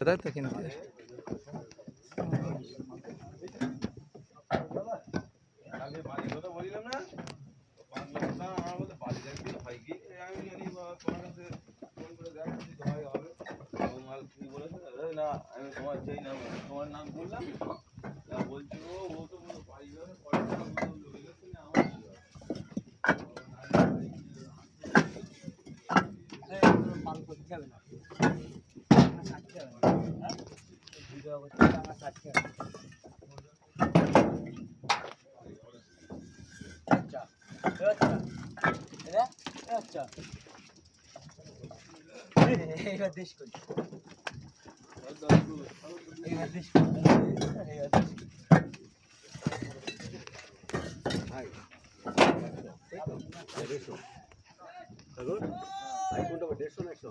पता था कि नहीं তোমার নাম বললাম যাবে না। ভিডিও করতে আমার কাটতে হবে। আচ্ছা এইবার দেশ করি। এইবার দেশ করি। এইবার দেশ করি। দেড়শো। আইফোনটা দেড়শো না একশো?